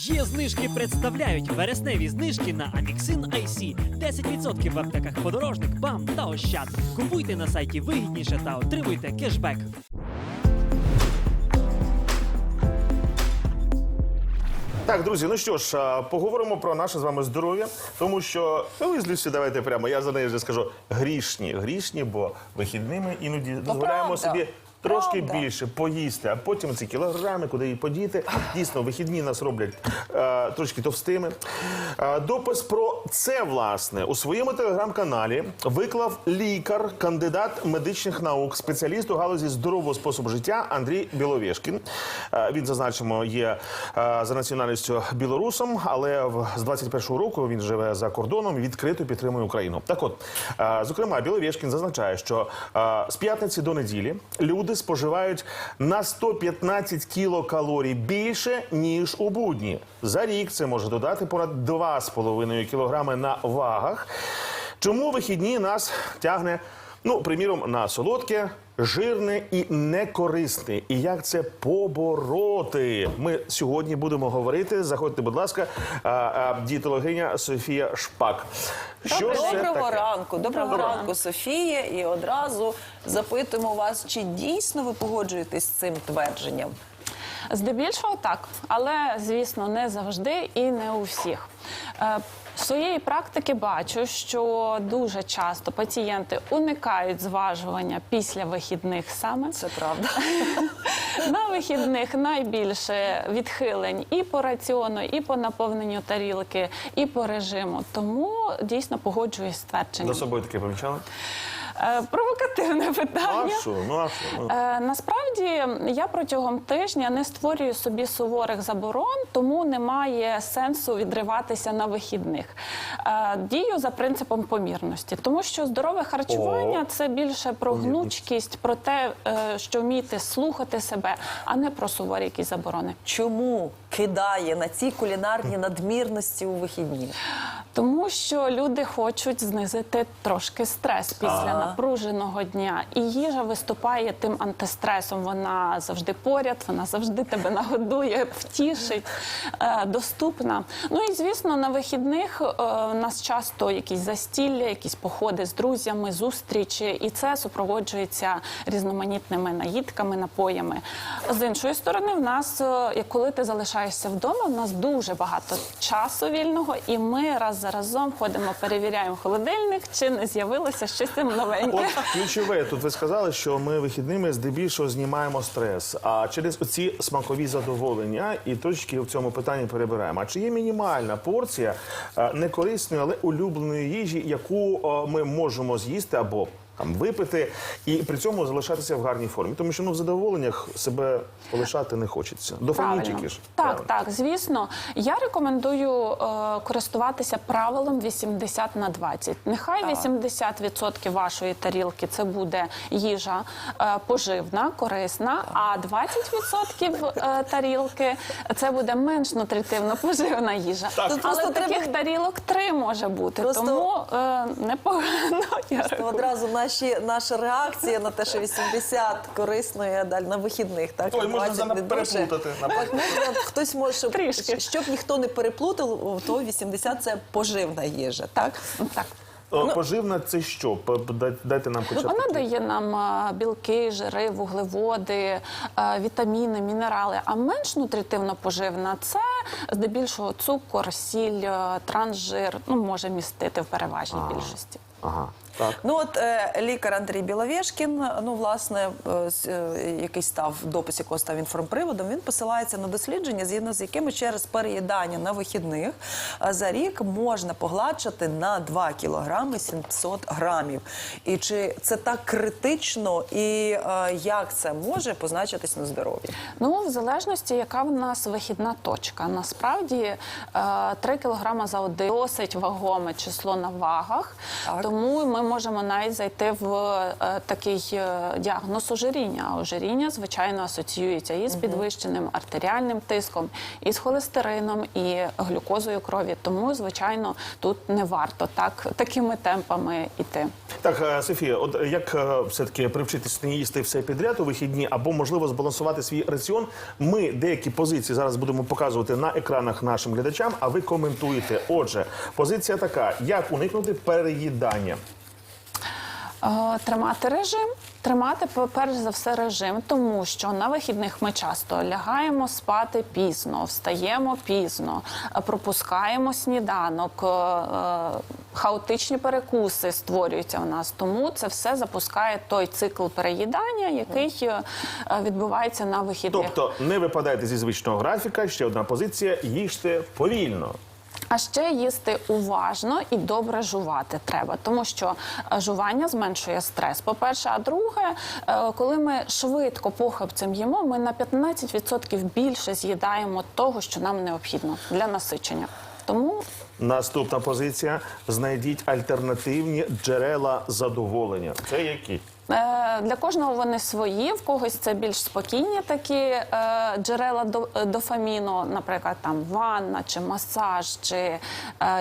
Є знижки представляють вересневі знижки на Amixin IC. 10% в аптеках подорожник, БАМ та Ощад. Купуйте на сайті вигідніше та отримуйте кешбек. Так, друзі, ну що ж, а, поговоримо про наше з вами здоров'я, тому що ну, ви з Люсі, давайте прямо. Я за нею вже скажу грішні, грішні, бо вихідними іноді дозволяємо правда. собі. Трошки Правда. більше поїсти, а потім ці кілограми, куди їх подіти. Дійсно, вихідні нас роблять е, трошки товстими. Е, допис про це, власне, у своєму телеграм-каналі виклав лікар, кандидат медичних наук, спеціаліст у галузі здорового способу життя Андрій Біловєшкін. Е, він, зазначимо, є е, за національністю білорусом, але в- з 21-го року він живе за кордоном і відкрито підтримує Україну. Так от, е, зокрема, Біловєшкін зазначає, що е, з п'ятниці до неділі люди споживають на 115 кілокалорій більше, ніж у будні. За рік це може додати понад 2,5 кілограми на вагах. Чому вихідні нас тягне, ну, приміром, на солодке, жирне і некорисне? І як це побороти? Ми сьогодні будемо говорити. Заходьте, будь ласка, дієтологиня Софія Шпак. Що це Доброго таке? ранку, доброго Доброго ранку, Софія. І одразу запитуємо вас, чи дійсно ви погоджуєтесь з цим твердженням? Здебільшого так, але звісно, не завжди і не у всіх. Е, З своєї практики бачу, що дуже часто пацієнти уникають зважування після вихідних саме. Це правда. На вихідних найбільше відхилень і по раціону, і по наповненню тарілки, і по режиму. Тому дійсно погоджуюсь з За твердженням. собою таке помічали? Е, Провокативне Ну, питання. а що? Ну, а що? Ну. Е, насправді я протягом тижня не створюю собі суворих заборон, тому немає сенсу відриватися на вихідних. Е, дію за принципом помірності, тому що здорове харчування О, це більше про гнучкість, про те, е, що вміти слухати себе, а не про суворі якісь заборони. Чому кидає на ці кулінарні надмірності у вихідні? Тому що люди хочуть знизити трошки стрес після Ага. напруженого дня, і їжа виступає тим антистресом. Вона завжди поряд, вона завжди тебе нагодує, втішить, е, доступна. Ну і звісно, на вихідних е, у нас часто якісь застілля, якісь походи з друзями, зустрічі, і це супроводжується різноманітними наїдками, напоями. З іншої сторони, в нас, е, як коли ти залишаєшся вдома, в нас дуже багато часу вільного, і ми раз разом ходимо, перевіряємо холодильник, чи не з'явилося щось там новеньке. От ключове, тут ви сказали, що ми вихідними здебільшого знімаємо стрес. А через оці смакові задоволення і точки в цьому питанні перебираємо. А чи є мінімальна порція е, некорисної, але улюбленої їжі, яку е, ми можемо з'їсти або там випити, і при цьому залишатися в гарній формі? Тому що ну в задоволеннях себе полишати не хочеться. Дофамін тільки ж. Так, Правильно. так, звісно. Я рекомендую е, користуватися правилом 80 на 20. Нехай 80% вашої тарілки це буде їжа е, поживна, корисна, а 20% е, тарілки це буде менш нутритивно поживна їжа. Так. Тут Але просто таких треба- тарілок три може бути, Просто- тому е, непогано. Я То рекомендую. Наші, наша реакція на те, що 80 корисної а далі на вихідних, так Ой, можна не переплутати. Так, можна, хтось може, щоб, Трішки. щоб ніхто не переплутав, то 80 це поживна їжа, так? Так. О, Поживна це що? Дайте нам хоча б. Вона дає нам білки, жири, вуглеводи, вітаміни, мінерали. А менш нутритивно поживна це здебільшого цукор, сіль, трансжир. Ну може містити в переважній більшості. Ага, так. Ну от е, лікар Андрій Біловєшкін, ну власне, е, е, який став допис, якого став інформприводом, він посилається на дослідження, згідно з якими через переїдання на вихідних за рік можна погладшати на 2 кілограми 700 грамів. І чи це так критично, і е, як це може позначитись на здоров'ї? Ну, в залежності, яка в нас вихідна точка. Насправді е, 3 кілограма за один досить вагоме число на вагах. Так. Тому ми можемо навіть зайти в е, такий е, діагноз ожиріння. А ожиріння, звичайно, асоціюється і з підвищеним артеріальним тиском, і з холестерином, і глюкозою крові. Тому, звичайно, тут не варто так такими темпами йти. Так, е, Софія, от як е, все-таки привчитись не їсти все підряд у вихідні, або можливо збалансувати свій раціон? Ми деякі позиції зараз будемо показувати на екранах нашим глядачам, а ви коментуєте. Отже, позиція така: як уникнути переїдання? Е, Тримати режим. Тримати перш за все режим, тому що на вихідних ми часто лягаємо спати пізно, встаємо пізно, е, пропускаємо сніданок, е, хаотичні перекуси створюються в нас. Тому це все запускає той цикл переїдання, який відбувається на вихідних. Тобто не випадайте зі звичного графіка. Ще одна позиція: їжте повільно. А ще їсти уважно і добре жувати треба, тому що е, жування зменшує стрес. По-перше, а друге, е, коли ми швидко похабцем їмо, ми на 15% більше з'їдаємо того, що нам необхідно для насичення. Тому Наступна позиція: знайдіть альтернативні джерела задоволення. Це які? Е, Для кожного вони свої, в когось це більш спокійні такі е, джерела е, дофаміну, наприклад, там ванна чи масаж, чи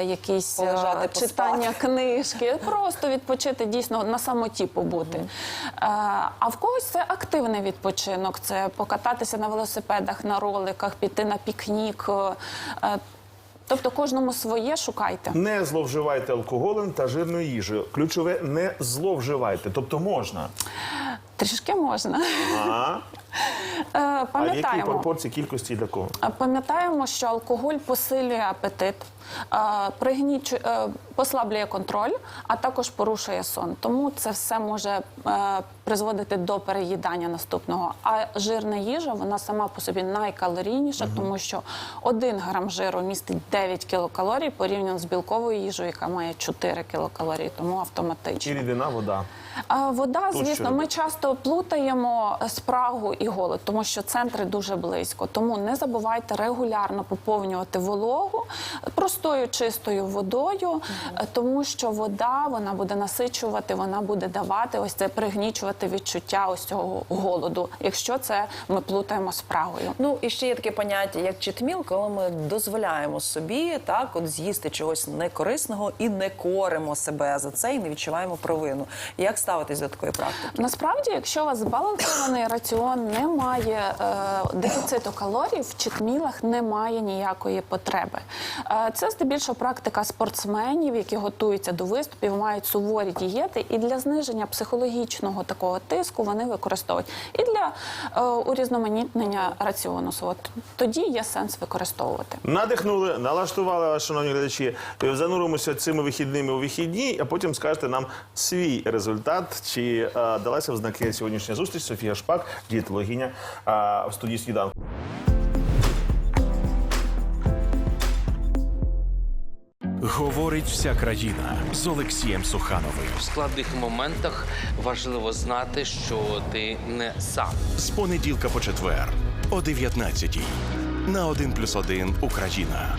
якісь Полежати, поспати. читання книжки, просто відпочити дійсно на самоті побути. А в когось це активний відпочинок, це покататися на велосипедах, на роликах, піти на пікнік. Тобто кожному своє шукайте. Не зловживайте алкоголем та жирною їжею. Ключове не зловживайте, тобто можна. Трішки можна. А, Е, а які Пам'ятаємо. пропорції кількості і для кого? Пам'ятаємо, що алкоголь посилює апетит, е, пригнічує, е, послаблює контроль, а також порушує сон. Тому це все може е, призводити до переїдання наступного. А жирна їжа вона сама по собі найкалорійніша, тому що 1 грам жиру містить 9 кілокалорій порівняно з білковою їжею, яка має 4 кілокалорії, тому автоматично. І рідина, вода. Вода, Тут звісно, що ми часто плутаємо спрагу і голод, тому що центри дуже близько. Тому не забувайте регулярно поповнювати вологу простою чистою водою, е, тому що вода вона буде насичувати, вона буде давати ось це пригнічувати відчуття ось цього голоду, якщо це ми плутаємо з прагою. Ну і ще є таке поняття, як читміл, коли ми дозволяємо собі так, от з'їсти чогось некорисного і не коримо себе за це і не відчуваємо провину. Як ставитись до такої практики? Насправді, якщо у вас збалансований раціон, немає е, дефіциту калорій, в читмілах немає ніякої потреби. Е, це здебільшого практика спортсменів, які готуються до виступів, мають суворі дієти, і для зниження психологічного такого тиску вони використовують. І для е, урізноманітнення раціону свого. тоді є сенс використовувати. Надихнули, налаштували шановні глядачі. Зануримося цими вихідними у вихідні, а потім скажете нам свій результат. Чи е, далася в знаки сьогоднішня зустріч Софія Шпак, дієтологиня е, в студії сніданку. Говорить вся країна з Олексієм Сухановим. В складних моментах важливо знати, що ти не сам. З понеділка по четвер о 19-й на 1+,1 Україна.